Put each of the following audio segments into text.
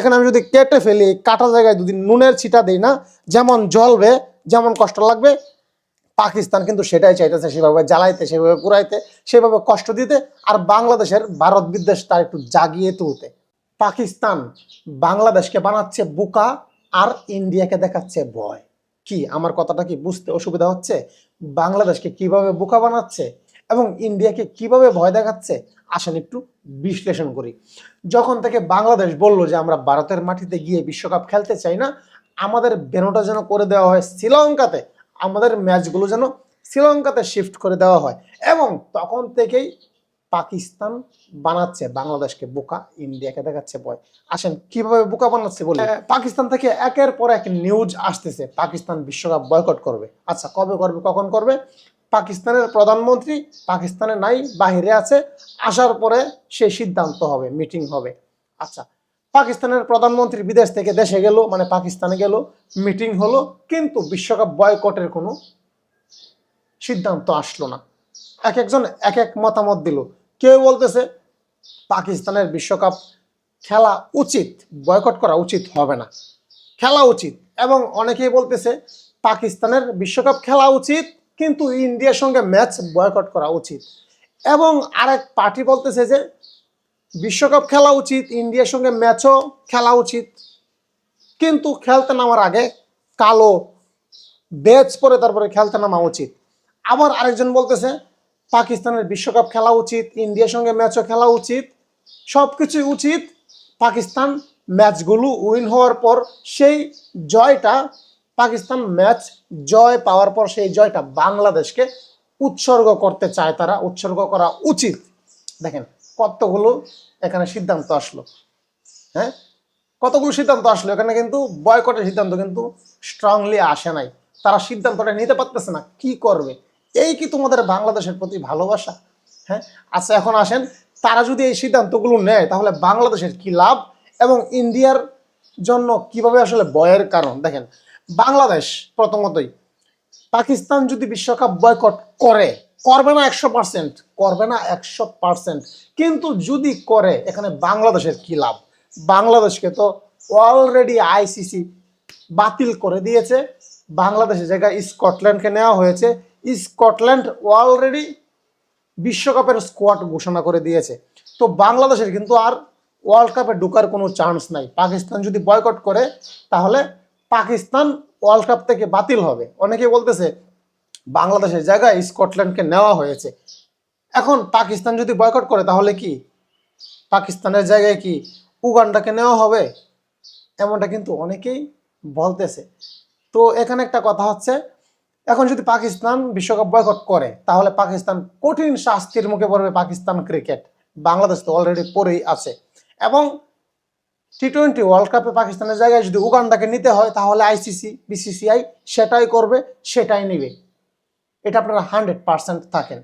এখানে আমি যদি কেটে ফেলি, কাটা জায়গায় যদি নুনের ছিটা দিই না, যেমন জ্বলবে, যেমন কষ্ট লাগবে, পাকিস্তান কিন্তু সেটাই চাইতেছে সেভাবে জ্বালাইতে, সেভাবে পুরাইতে, সেভাবে কষ্ট দিতে, আর বাংলাদেশের ভারত বিদ্বেষ তার একটু জাগিয়ে তুলতে। পাকিস্তান বাংলাদেশকে বানাচ্ছে বোকা আর ইন্ডিয়াকে দেখাচ্ছে ভয়। কি, আমার কথাটা কি বুঝতে অসুবিধা হচ্ছে? বাংলাদেশকে কীভাবে বোকা বানাচ্ছে? এবং ইন্ডিয়াকে কীভাবে ভয় দেখাচ্ছে আসেন একটু বিশ্লেষণ করি। যখন থেকে বাংলাদেশ বলল যে আমরা ভারতের মাটিতে গিয়ে বিশ্বকাপ খেলতে চাই না আমাদের বেনোটা যেন করে দেওয়া হয় শ্রীলঙ্কাতে আমাদের ম্যাচগুলো যেন শ্রীলঙ্কাতে শিফট করে দেওয়া হয়। এবং তখন থেকেই পাকিস্তান বানাচ্ছে বাংলাদেশকে বোকা ইন্ডিয়াকে দেখাচ্ছে ভয়। আসেন কীভাবে বোকা বানাচ্ছে বলে? পাকিস্তান থেকে একের পর এক নিউজ আসতেছে পাকিস্তান বিশ্বকাপ বয়কট করবে। আচ্ছা কবে করবে কখন করবে? পাকিস্তানের প্রধানমন্ত্রী পাকিস্তানে নাই, বাহিরে আছে। আসার পরে সে সিদ্ধান্ত হবে মিটিং হবে। আচ্ছা পাকিস্তানের প্রধানমন্ত্রী বিদেশ থেকে দেশে গেল মানে পাকিস্তানে গেল মিটিং হলো, কিন্তু বিশ্বকাপ বয়কটের কোনো সিদ্ধান্ত আসলো না। এক একজন এক এক মতামত দিল। কেউ বলতেছে, পাকিস্তানের বিশ্বকাপ খেলা উচিত বয়কট করা উচিত হবে না। খেলা উচিত। এবং অনেকেই বলতেছে, পাকিস্তানের বিশ্বকাপ খেলা উচিত কিন্তু ইন্ডিয়ার সঙ্গে ম্যাচ বয়কট করা উচিত। এবং আরেক পার্টি বলতেছে যে, বিশ্বকাপ খেলা উচিত, ইন্ডিয়ার সঙ্গে ম্যাচও খেলা উচিত। কিন্তু খেলতে নামার আগে কালো ব্যাচ পরে তারপরে খেলতে নামা উচিত। আবার আরেকজন বলতেছে, পাকিস্তানের বিশ্বকাপ খেলা উচিত, ইন্ডিয়ার সঙ্গে ম্যাচও খেলা উচিত। সব কিছুই উচিত, পাকিস্তান ম্যাচগুলো উইন হওয়ার পর সেই জয়টা পাকিস্তান ম্যাচ জয় পাওয়ার পর সেই জয়টা বাংলাদেশকে উৎসর্গ করতে চায় তারা, উৎসর্গ করা উচিত। দেখেন, কতগুলো এখানে সিদ্ধান্ত আসলো হ্যাঁ? কতগুলো সিদ্ধান্ত আসলো, এখানে কিন্তু বয়কটের সিদ্ধান্ত কিন্তু স্ট্রংলি আসে নাই। তারা সিদ্ধান্তটা নিতে পারতেছে না, কি করবে? এই কি তোমাদের বাংলাদেশের প্রতি ভালোবাসা? হ্যাঁ? আচ্ছা এখন আসেন, তারা যদি এই সিদ্ধান্তগুলো নেয়, তাহলে বাংলাদেশের কি লাভ এবং ইন্ডিয়ার জন্য কীভাবে আসলে বয়ের কারণ? দেখেন বাংলাদেশ প্রথমতই। পাকিস্তান যদি বিশ্বকাপ বয়কট করে, করবে না একশো পার্সেন্ট করবে না একশো পার্সেন্ট কিন্তু যদি করে, এখানে বাংলাদেশের কি লাভ? বাংলাদেশকে তো অলরেডি আইসিসি বাতিল করে দিয়েছে। বাংলাদেশের জায়গায় স্কটল্যান্ডকে নেওয়া হয়েছে। স্কটল্যান্ড অলরেডি বিশ্বকাপের স্কোয়াড ঘোষণা করে দিয়েছে। তো বাংলাদেশের কিন্তু আর ওয়ার্ল্ড কাপে ঢোকার কোনো চান্স নাই। পাকিস্তান যদি বয়কট করে, তাহলে পাকিস্তান ওয়ার্ল্ড কাপ থেকে বাতিল হবে। অনেকে বলতেছে, বাংলাদেশের জায়গায় স্কটল্যান্ডকে নেওয়া হয়েছে। এখন পাকিস্তান যদি বয়কট করে, তাহলে কি? পাকিস্তানের জায়গায় কি উগান্ডাকে নেওয়া হবে? এমনটা কিন্তু অনেকেই বলতেছে। তো এখানে একটা কথা হচ্ছে, এখন যদি পাকিস্তান বিশ্বকাপ বয়কট করে, তাহলে পাকিস্তান কঠিন শাস্তির মুখে পড়বে পাকিস্তান ক্রিকেট। বাংলাদেশ তো অলরেডি পড়েই আছে। এবং টি টোয়েন্টি ওয়ার্ল্ড কাপে পাকিস্তানের জায়গায় যদি উগান্ডাকে নিতে হয়, তাহলে আইসিসি বিসিসিআই সেটাই করবে, সেটাই নেবে। এটা আপনারা হান্ড্রেড পার্সেন্ট থাকেন।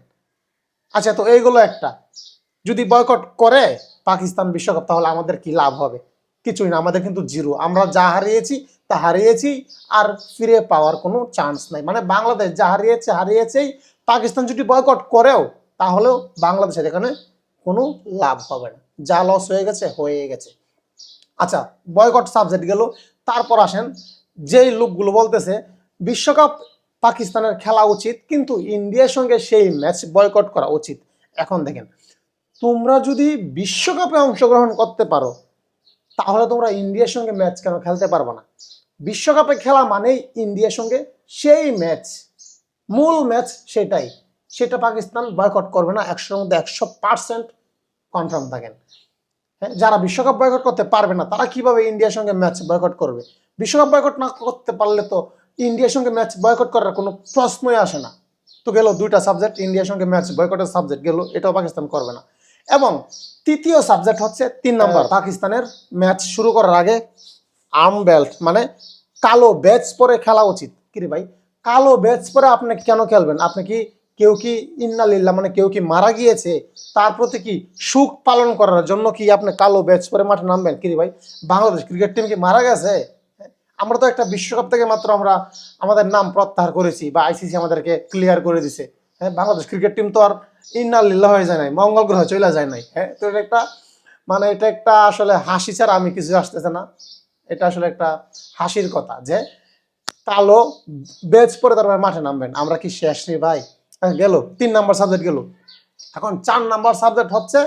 আচ্ছা তো এইগুলো একটা। যদি বয়কট করে পাকিস্তান বিশ্বকাপ, তাহলে আমাদের কি লাভ হবে? কিছুই না, আমাদের কিন্তু জিরো। আমরা যা হারিয়েছি, তা হারিয়েছি, আর ফিরে পাওয়ার কোনো চান্স নাই। মানে বাংলাদেশ যা হারিয়েছে, হারিয়েছেই। পাকিস্তান যদি বয়কট করেও, তাহলেও বাংলাদেশের এখানে কোনো লাভ হবে না। যা লস হয়ে গেছে হয়ে গেছে। আচ্ছা বয়কট সাবজেক্ট গেল। তারপর আসেন, যেই লোকগুলো বলতেছে, বিশ্বকাপ পাকিস্তানের খেলা উচিত, কিন্তু ইন্ডিয়ার সঙ্গে সেই ম্যাচ বয়কট করা উচিত। এখন দেখেন, তোমরা যদি বিশ্বকাপে অংশগ্রহণ করতে পারো, তাহলে তোমরা ইন্ডিয়ার সঙ্গে ম্যাচ কেন খেলতে পারব না? বিশ্বকাপে খেলা মানেই ইন্ডিয়ার সঙ্গে সেই ম্যাচ মূল ম্যাচ সেটাই। সেটা পাকিস্তান বয়কট করবে না, একশোর মধ্যে একশো পার্সেন্ট কনফার্ম থাকেন। যারা বিশ্বকাপ বয়কট করতে পারবে না তারা কীভাবে ইন্ডিয়ার সঙ্গে ম্যাচ বয়কট করবে? বিশ্বকাপ বয়কট না করতে পারলে তো ইন্ডিয়ার সঙ্গে ম্যাচ বয়কট করার কোনো প্রশ্নই আসে না। তো গেল দুইটা সাবজেক্ট ইন্ডিয়ার সঙ্গে ম্যাচ বয়কটের সাবজেক্ট গেল এটাও পাকিস্তান করবে না। এবং তৃতীয় সাবজেক্ট হচ্ছে তিন নম্বর পাকিস্তানের ম্যাচ শুরু করার আগে আর্ম বেল্ট মানে কালো ব্যাচ পরে খেলা উচিত। কি রে ভাই কালো ব্যাচ পরে আপনি কেন খেলবেন? আপনি কি কেউ কি ইন্নালিল্লা মানে কেউ কি মারা গিয়েছে, তার প্রতি কি সুখ পালন করার জন্য কি আপনি কালো ব্যাচ পরে মাঠে নামবেন? কি রে ভাই? বাংলাদেশ ক্রিকেট টিম কি মারা গেছে? আমরা তো একটা বিশ্বকাপ থেকে মাত্র আমরা আমাদের নাম প্রত্যাহার করেছি বা আইসিসি আমাদেরকে ক্লিয়ার করে দিছে। হ্যাঁ বাংলাদেশ ক্রিকেট টিম তো আর ইন্নালিল্লা হয়ে যায় নাই, মঙ্গল গ্রহে চলে যায় নাই। হ্যাঁ তো এটা একটা মানে এটা একটা আসলে হাসি ছাড়া আমি কিছু আসতেছে না। এটা আসলে একটা হাসির কথা যে কালো বেজ পরে তারপরে মাঠে নামবেন। আমরা কি শেষ রে ভাই? গেল। তিন নাম্বার সাবজেক্ট গেল। এখন চার নাম্বার সাবজেক্ট হচ্ছে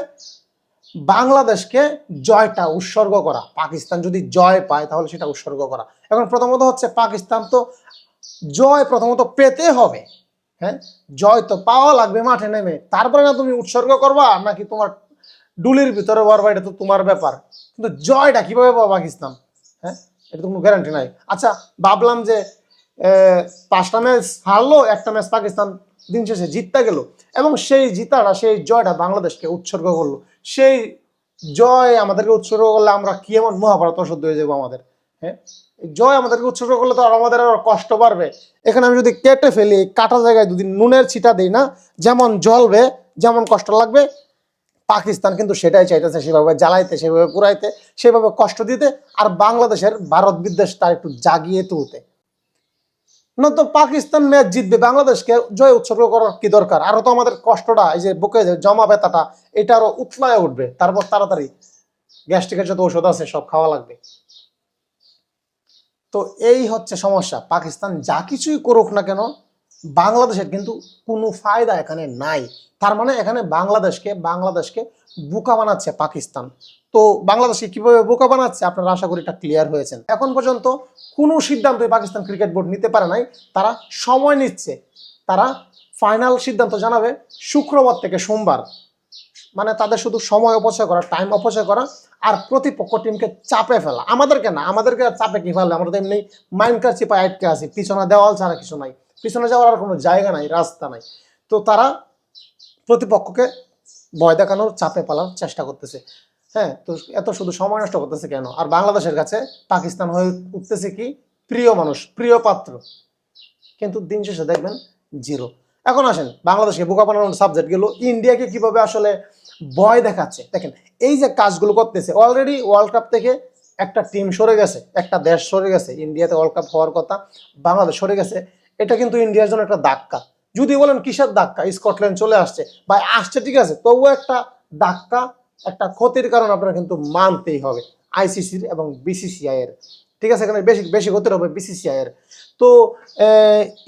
বাংলাদেশকে জয়টা উৎসর্গ করা। পাকিস্তান যদি জয় পায়, তাহলে সেটা উৎসর্গ করা। এখন প্রথমত হচ্ছে পাকিস্তান তো জয় প্রথমত পেতে হবে। হ্যাঁ জয় তো পাওয়া লাগবে, মাঠে নেমে। তারপরে না তুমি উৎসর্গ করবা, নাকি তোমার ডুলির ভিতরে বরবা, এটা তো তোমার ব্যাপার। কিন্তু জয়টা কীভাবে পাবো পাকিস্তান? হ্যাঁ এটা তো কোনো গ্যারান্টি নাই। আচ্ছা ভাবলাম যে পাঁচটা ম্যাচ হারলো, একটা ম্যাচ পাকিস্তান দিন শেষে জিততে গেল। এবং সেই জিতাটা, সেই জয়টা বাংলাদেশকে উৎসর্গ করল। সেই জয় আমাদেরকে উৎসর্গ করলে আমরা কি এমন মহাভারত অশুদ্ধ হয়ে যাব আমাদের? হ্যাঁ? জয় আমাদেরকে উৎসর্গ করলে তো আর আমাদের আর কষ্ট বাড়বে। এখানে আমি যদি কেটে ফেলি, কাটা জায়গায় যদি নুনের ছিটা দিই না, যেমন জ্বলবে, যেমন কষ্ট লাগবে, পাকিস্তান কিন্তু সেটাই চাইতেছে, সেভাবে জ্বালাইতে, সেভাবে পুরাইতে, সেভাবে কষ্ট দিতে, আর বাংলাদেশের ভারত বিদ্বেষটা একটু জাগিয়ে তুলতে। না তো পাকিস্তান ম্যাচ জিতবে, বাংলাদেশকে জয় উৎসর্গ করার কি দরকার? আরও তো আমাদের কষ্টটা, এই যে বুকে জমা ব্যথাটা, এটা আরও উৎলায় উঠবে। তারপর তাড়াতাড়ি গ্যাস্ট্রিকের যত ওষুধ আছে, সব খাওয়া লাগবে। তো এই হচ্ছে সমস্যা। পাকিস্তান যা কিছুই করুক না কেন বাংলাদেশের কিন্তু কোনো ফায়দা এখানে নাই। তার মানে এখানে বাংলাদেশকে বাংলাদেশকে বোকা বানাচ্ছে পাকিস্তান। তো বাংলাদেশকে কীভাবে বোকা বানাচ্ছে আপনারা আশা করি এটা ক্লিয়ার হয়েছেন। এখন পর্যন্ত কোনো সিদ্ধান্তই পাকিস্তান ক্রিকেট বোর্ড নিতে পারে নাই। তারা সময় নিচ্ছে। তারা ফাইনাল সিদ্ধান্ত জানাবে শুক্রবার থেকে সোমবার। মানে তাদের শুধু সময় অপচয় করা টাইম অপচয় করা আর প্রতিপক্ষ টিমকে চাপে ফেলা। আমাদেরকে না, আমাদেরকে চাপে কি ফেলে আমরা তো এমনি মাইন্ড কার চিপায় আটকে আছি। পিছনে দেওয়াল ছাড়া কিছু নাই। পিছনে যাওয়ার আর কোনো জায়গা নাই, রাস্তা নাই। তো তারা প্রতিপক্ষকে ভয় দেখানোর চাপে পালার চেষ্টা করতেছে। হ্যাঁ তো এত শুধু সময় নষ্ট করতেছে কেন? আর বাংলাদেশের কাছে পাকিস্তান হয়ে উঠতেছে কি? প্রিয় মানুষ, প্রিয় পাত্র। কিন্তু দিন শেষে দেখবেন জিরো। এখন আসেন, বাংলাদেশকে বোকা বানানোর সাবজেক্ট গেল। ইন্ডিয়াকে কীভাবে আসলে ভয় দেখাচ্ছে? দেখেন, এই যে কাজগুলো করতেছে অলরেডি ওয়ার্ল্ড কাপ থেকে একটা টিম সরে গেছে, একটা দেশ সরে গেছে। ইন্ডিয়াতে ওয়ার্ল্ড কাপ হওয়ার কথা, বাংলাদেশ সরে গেছে। এটা কিন্তু ইন্ডিয়ার জন্য একটা ধাক্কা। যদি বলেন কিসের ধাক্কা? স্কটল্যান্ড চলে আসছে। বা আসছে, ঠিক আছে? তবুও একটা ধাক্কা, একটা ক্ষতির কারণ আপনার কিন্তু মানতেই হবে আইসিসির এবং বিসিসিআই এর ঠিক আছে? এখানে বেশি বেশি ক্ষতির হবে বিসিসিআই এর তো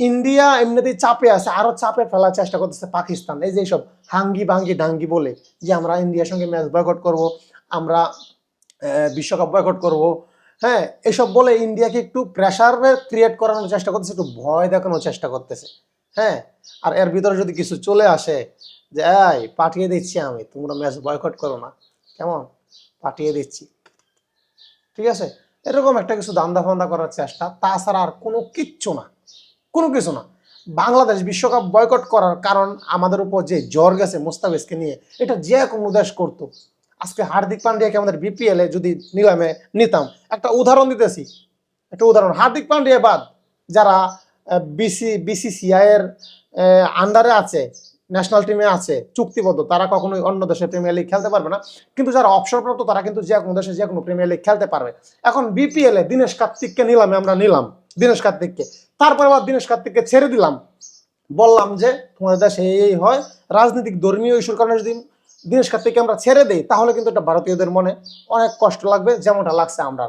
ইন্ডিয়া এমনিতেই চাপে আছে, আরও চাপে ফেলার চেষ্টা করতেছে পাকিস্তান। এই যে সব হাঙ্গি ভাঙ্গি ডাঙ্গি বলে যে, আমরা ইন্ডিয়ার সঙ্গে ম্যাচ বয়কট করব, আমরা বিশ্বকাপ বয়কট করব হ্যাঁ এসব বলে ইন্ডিয়াকে একটু প্রেশার ক্রিয়েট করানোর চেষ্টা করতেছে, একটু ভয় দেখানোর চেষ্টা করতেছে। হ্যাঁ আর এর ভিতরে যদি কিছু চলে আসে, যে, এই, পাঠিয়ে দিচ্ছি আমি, তোমরা ম্যাচ বয়কট করো না। কেমন? পাঠিয়ে দিচ্ছি। ঠিক আছে? এরকম একটা কিছু দান্দা ফান্দা করার চেষ্টা। তাছাড়া আর কোনো কিচ্ছু না। কোনো কিছু না। বাংলাদেশ বিশ্বকাপ বয়কট করার কারণ আমাদের উপর যে জ্বর গেছে মোস্তাফিজকে নিয়ে, এটা যে কোনো দেশ করতো। আজকে হার্দিক পান্ডিয়াকে আমাদের বিপিএল যদি নিলামে নিতাম, একটা উদাহরণ দিতেছি। একটা উদাহরণ, হার্দিক পান্ডিয়া বাদ, যারা বিসি বিসিসিআই এর আন্ডারে আছে ন্যাশনাল টিমে আছে, চুক্তিবদ্ধ, তারা কখনোই অন্য দেশে প্রিমিয়ার লিগ খেলতে পারবে না। কিন্তু যারা অবসরপ্রাপ্ত, তারা কিন্তু যে কোনো দেশে যে কোনো প্রিমিয়ার লিগ খেলতে পারবে। এখন বিপিএল দীনেশ কার্তিককে নিলামে আমরা নিলাম, দীনেশ কার্তিককে। তারপরে আবার দীনেশ কার্তিককে ছেড়ে দিলাম। বললাম যে, তোমাদের দেশে এই হয়, রাজনৈতিক ধর্মীয় ইস্যুর কারণে যদি দীনেশ কার্তিককে আমরা ছেড়ে দেই, তাহলে কিন্তু এটা ভারতীয়দের মনে অনেক কষ্ট লাগবে, যেমনটা লাগছে আমরা।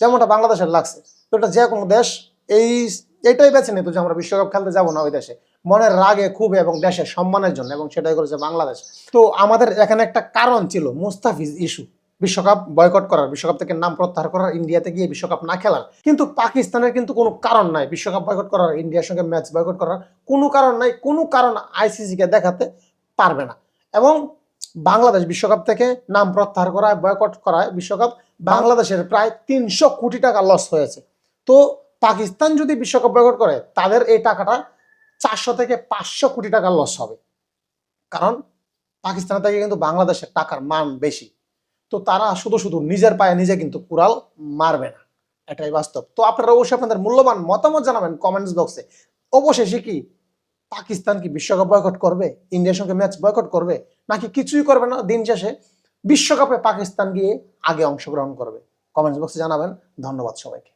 যেমনটা বাংলাদেশের লাগছে। তো এটা যে কোনো দেশ, এই এটাই বেছে নিত যে আমরা বিশ্বকাপ খেলতে যাব না ওই দেশে। মনের রাগে খুব এবং দেশের সম্মানের জন্য এবং সেটাই করেছে বাংলাদেশ। তো আমাদের এখানে একটা কারণ ছিল মুস্তাফিজ ইস্যু। বিশ্বকাপ বয়কট করার, বিশ্বকাপ থেকে নাম প্রত্যাহার করার, ইন্ডিয়াতে গিয়ে বিশ্বকাপ না খেলার। কিন্তু পাকিস্তানের কিন্তু কোনো কারণ নাই বিশ্বকাপ বয়কট করার, ইন্ডিয়ার সঙ্গে ম্যাচ বয়কট করার। কোনো কারণ নাই, কোনো কারণ আইসিসিকে দেখাতে পারবে না। এবং বাংলাদেশ বিশ্বকাপ থেকে নাম প্রত্যাহার করায় বয়কট করায় বিশ্বকাপ বাংলাদেশের প্রায় তিনশো কোটি টাকা লস হয়েছে। তো পাকিস্তান যদি বিশ্বকাপ বয়কট করে, তাদের এই টাকাটা চারশো থেকে পাঁচশো কোটি টাকা লস হবে। কারণ পাকিস্তানের থেকে কিন্তু বাংলাদেশের টাকার মান বেশি। তো তারা শুধু শুধু নিজের পায়ে নিজে কিন্তু কুড়াল মারবে না। এটাই বাস্তব। তো আপনারা অবশ্যই আপনাদের মূল্যবান মতামত জানাবেন কমেন্টস বক্সে। অবশেষে কি পাকিস্তান কি বিশ্বকাপ বয়কট করবে? ইন্ডিয়ার সঙ্গে ম্যাচ বয়কট করবে? নাকি কিছুই করবে না দিন শেষে? বিশ্বকাপে পাকিস্তান গিয়ে আগে অংশগ্রহণ করবে। কমেন্টস বক্সে জানাবেন। ধন্যবাদ সবাইকে।